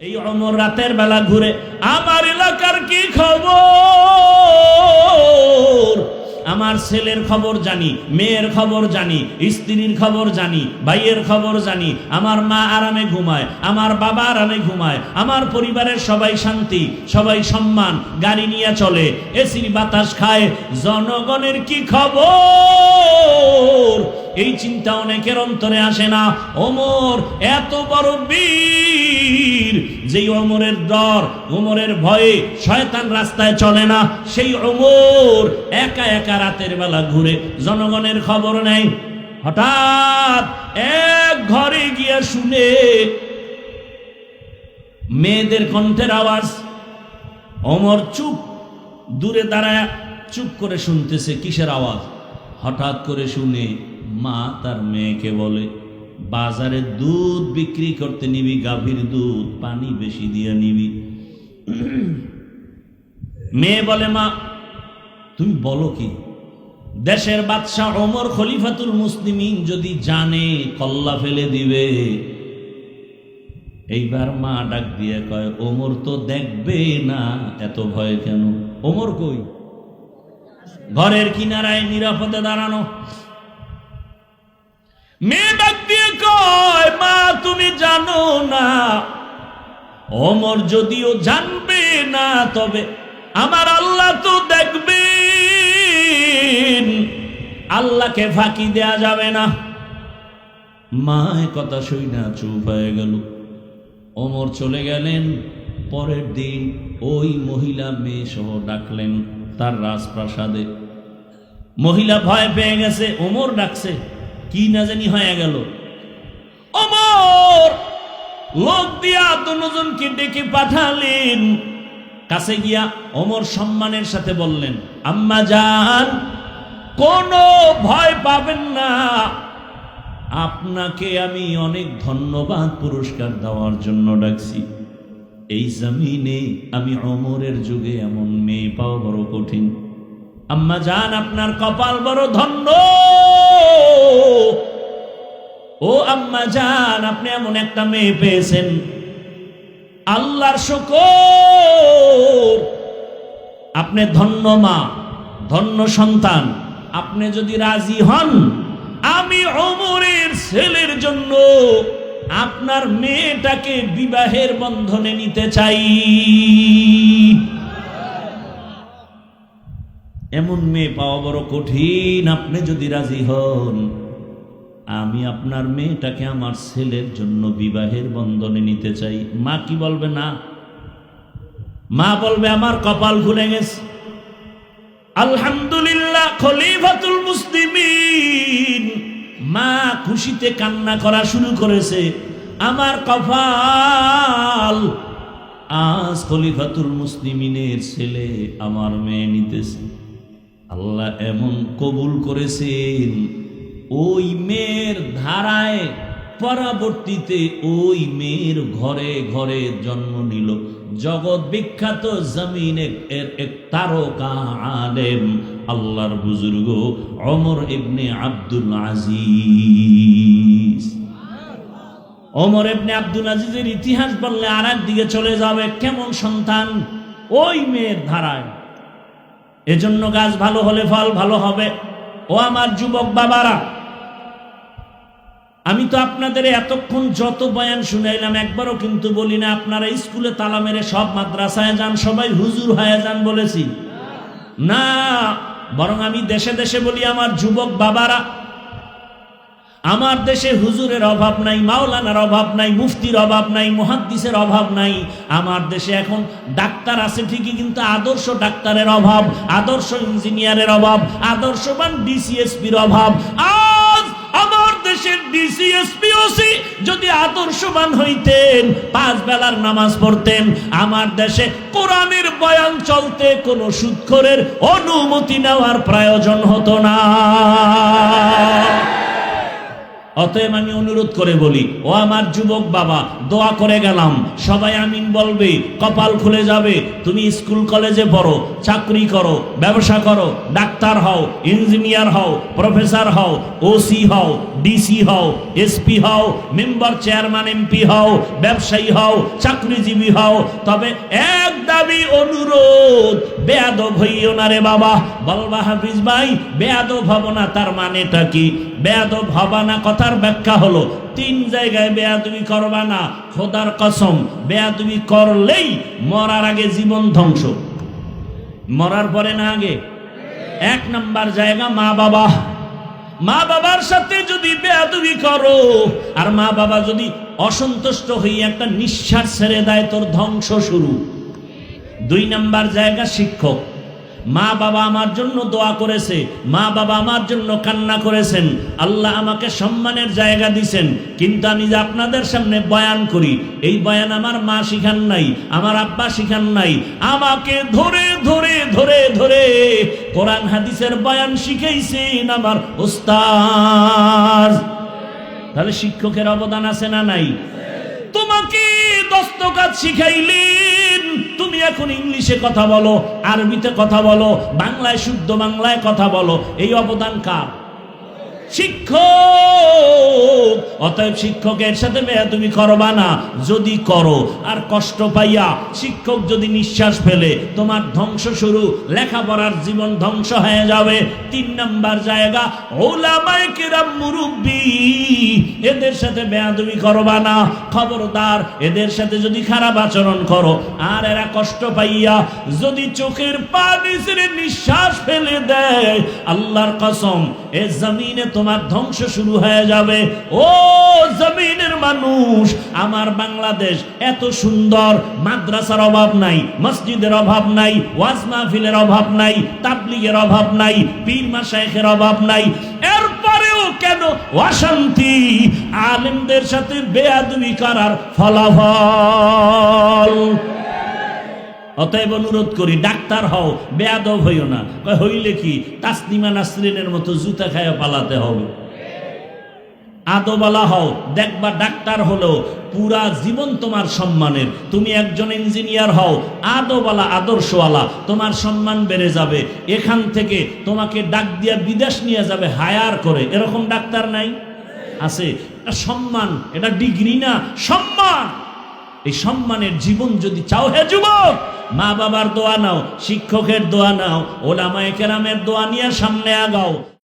এই অমর রাতের বেলা ঘুরে আমার এলাকার কি খবর? আমার ছেলের খবর জানি, মেয়ের খবর জানি, স্ত্রীর খবর জানি, ভাইয়ের খবর জানি, আমার মা আরামে ঘুমায়, আমার বাবা আরামে ঘুমায়, আমার পরিবারের সবাই শান্তি, সবাই সম্মান, গাড়ি নিয়ে চলে, এসির বাতাস খায়, জনগণের কি খবর? এই চিন্তা অনেকের অন্তরে আসে না। ওমর, এত বড় বীর যেই ওমরের ডর, ওমরের ভয়ে শয়তান রাস্তায় চলে না, সেই ওমর একা একা রাতের বেলা ঘুরে জনগণের খবর নেই হঠাৎ এক ঘরে গিয়ে শুনে মেয়েদের কণ্ঠের আওয়াজ অমর চুপ, দূরে দাঁড়ায় চুপ করে শুনতেছে কিসের আওয়াজ? হঠাৎ করে শুনে মা তার মেয়েকে বলে বাজারে দুধ বিক্রি করতে নিবি, গাভীর দুধ, পানি বেশি দিয়ে নিবি। মেয়ে বলে, মা, তুমি বলো কি? দেশের বাদশাহ ওমর খলিফাতুল মুসলিমিন যদি জানে, কল্লা ফেলে দিবে। এইবার মা ডাক দিয়ে কয়, ওমর তো দেখবে না, এত ভয় কেন? ওমর কই? ঘরের কিনারায় নিরাপদে দাঁড়ানো। মেয়ে ডাক জানো না। ওমর যদিও জানবে না, তবে আমার আল্লাহ তো দেখবেন। আল্লাহকে ফাঁকি দেয়া যাবে না। মা কথা শুই না, চুপ হয়ে গেল। ওমর চলে গেলেন। পরের দিন ওই মহিলা মেয়ে সহ ডাকলেন তার রাজপ্রাসাদে। মহিলা ভয় পেয়ে গেছে ওমর ডাকছে। কি না জানি হয়ে গেল। ওমর লোক দিয়া দুজনকে ডেকে পাঠালেন। কাছে গিয়া অমর সম্মানের সাথে বললেন, আম্মা যান কোনো ভয় পাবেন না। আপনাকে আমি অনেক ধন্যবাদ পুরস্কার দেওয়ার জন্য ডাকছি। এই জমিনে আমি অমরের যুগে এমন মেয়ে পাওয়া বড় কঠিন। আম্মা জান, আপনার কপাল বড় ধন্য। ও আম্মা জান, আপনি এমন একটা মেয়ে পেয়েছেন। আল্লাহর শকর। আপনি ধন্য মা, ধন্য সন্তান। আপনি যদি রাজি হন, আমি অমরের ছেলের জন্য আপনার মেয়েটাকে বিবাহের বন্ধনে নিতে চাই। এমন মেয়ে পাওয়া বড় কঠিন, আপনি যদি রাজি হন। আমি আপনার মেয়েটাকে আমার ছেলের জন্য বিবাহের বন্ধনে নিতে চাই। মা কি বলবে না? মা বলবে, আমার কপাল খুলে গেছে। আলহামদুলিল্লাহ, খলিফাতুল মুসলিমিন। মা খুশিতে কান্না করা শুরু করেছে। আমার কপাল, আজ খলিফাতুল মুসলিমিনের ছেলে আমার মেয়ে নিতেছে। আল্লাহ এমন কবুল করেছেন ওই মেয়ের ধারায় পরবর্তীতে ওই মেয়ের ঘরে ঘরে জন্ম নিল। জগৎ বিখ্যাত জমিনে এর এক তারকা আলেম, আল্লাহর বুজুর্গ অমর ইবনে আব্দুল আজিজ। অমর ইবনে আব্দুল আজিজের ইতিহাস বললে আর দিকে চলে যাবে, কেমন সন্তান? ওই মেয়ের ধারায়। এজন্য গাছ ভালো হলে ফল ভালো হবে। ও আমার যুবক বাবারা আমি তো আপনাদের এতক্ষণ যত বয়ান শুনাইলাম, একবারও কিন্তু বলি না, আপনারা স্কুলে তালা মেরে সব মাদ্রাসায় যান, সবাই হুজুর হয়ে যান বলেছি। না, বরং আমি দেশে দেশে বলি, আমার যুবক বাবারা, আমার দেশে হুজুরের অভাব নাই, মাওলানার অভাব নাই, মুফতির অভাব নাই, মুহাদ্দিসের অভাব নাই, আমার দেশে এখন ডাক্তার আছে ঠিকই, কিন্তু আদর্শ ডাক্তারের অভাব, আদর্শ ইঞ্জিনিয়ারের অভাব, আদর্শবান ডিসিএসপির অভাব। আজ যদি আদর্শবান হইতেন, পাঁচ বেলার নামাজ পড়তেন, আমার দেশে কোরআনের বয়ান চলতে কোন সুৎখরের অনুমতি নেওয়ার প্রয়োজন হতো না। অতএব আমি অনুরোধ করে বলি, ও আমার যুবক বাবা, দোয়া করে গেলাম। সবাই আমিন বলবে, কপাল খুলে যাবে। তুমি স্কুল কলেজে পড়ো, চাকরি করো, ব্যবসা করো, ডাক্তার হও, ইঞ্জিনিয়ার হও, প্রফেসর হও, ওসি হও, ডিসি হও, এসপি হও, মেম্বার, চেয়ারম্যান, এমপি হও, ব্যবসায়ী হও, চাকরিজীবী হও। তবে এক দাবি অনুরোধ, বেয়াদব হইও না রে বাবা। বলবা হাফিজ ভাই, বেয়াদব হব না, তার মানেটা কি? বেয়াদব হবা না কথার ব্যাখ্যা হলো, তিন জায়গায় বেয়াদবি করবা না, খোদার কসম, বেয়াদবি করলেই মরার আগে জীবন ধ্বংস। মরার পরে না আগে? এক নাম্বার জায়গা মা বাবা। মা বাবার সাথে যদি বেয়াদবি করো, আর মা বাবা যদি অসন্তুষ্ট হয়ে একটা নিঃশ্বাস ছেড়ে দেয়, তোর ধ্বংস শুরু। দুই নাম্বার জায়গা শিক্ষক। মা বাবা আমার জন্য দোয়া করেছে, মা বাবা আমার জন্য কান্না করেছেন, আল্লাহ আমাকে সম্মানের জায়গা দিছেন, কিন্তু আমি যে আপনাদের সামনে বয়ান করি, এই বয়ান আমার মা শিখান নাই, আমার আব্বা শিখান নাই, আমাকে ধরে ধরে ধরে ধরে কোরআন হাদিসের বয়ান শিখাইছেন আমার ওস্তাদ। তাহলে শিক্ষকের অবদান আছে না নাই? তোমাকে দস্তকাত শিখাইলেন তুমি এখন ইংলিশে কথা বলো, আরবিতে কথা বলো, বাংলায় শুদ্ধ বাংলায় কথা বলো, এই অবদান কার? শিক্ষক। অতএব শিক্ষকের সাথে মেয়া তুমি করবা না, যদি করো। আর কষ্ট পাইয়া শিক্ষক যদি নিঃশ্বাস ফেলে, তোমার ধ্বংস শুরু, লেখাপড়ার জীবন ধ্বংস হয়ে যাবে। তিন নাম্বার জায়গা, ওলামায়ে মুরব্বী, এদের সাথে বেয়াদবি করবা না। খবরদার, এদের সাথে যদি খারাপ আচরণ করো, আর এরা কষ্ট পাইয়া যদি চোখের পানি ছেড়ে নিঃশ্বাস ফেলে দেয়, আল্লাহর কসম, এ জমিনে তোমার ধ্বংস শুরু হয়ে যাবে। ও জমিনের মানুষ, আমার বাংলাদেশ এত সুন্দর, মাদ্রাসার অভাব নাই, মসজিদের অভাব নাই, ওয়াজ মাহফিলের অভাব নাই, তাবলিগের অভাব নাই, পীর মাশাইখের অভাব নাই। এরপরেও কেন অশান্তি? আলেমদের সাথে বেয়াদবি করার ফলাফল। অতএব অনুরোধ করি, ডাক্তার হও, বেয়াদব হইও না। হইলে কি? তাসনিমা নাসরিনের মতো জুতা খায় পালাতে হবে। আদোবালা হও, দেখবা ডাক্তার হলো পুরা জীবন তোমার সম্মানের। তুমি একজন ইঞ্জিনিয়ার হও আদোবালা আদর্শওয়ালা, তোমার সম্মান বেড়ে যাবে। এখান থেকে তোমাকে ডাক দিয়া বিদেশ নিয়ে যাবে, হায়ার করে। এরকম ডাক্তার নাই? আছে। সম্মান, এটা ডিগ্রি না, সম্মান! এই সম্মানের জীবন যদি চাও হে যুবক, মা বাবার দোয়া নাও, শিক্ষকের দোয়া নাও, ওলামায়ে কেরামের দোয়া নিয়ে সামনে আগাও।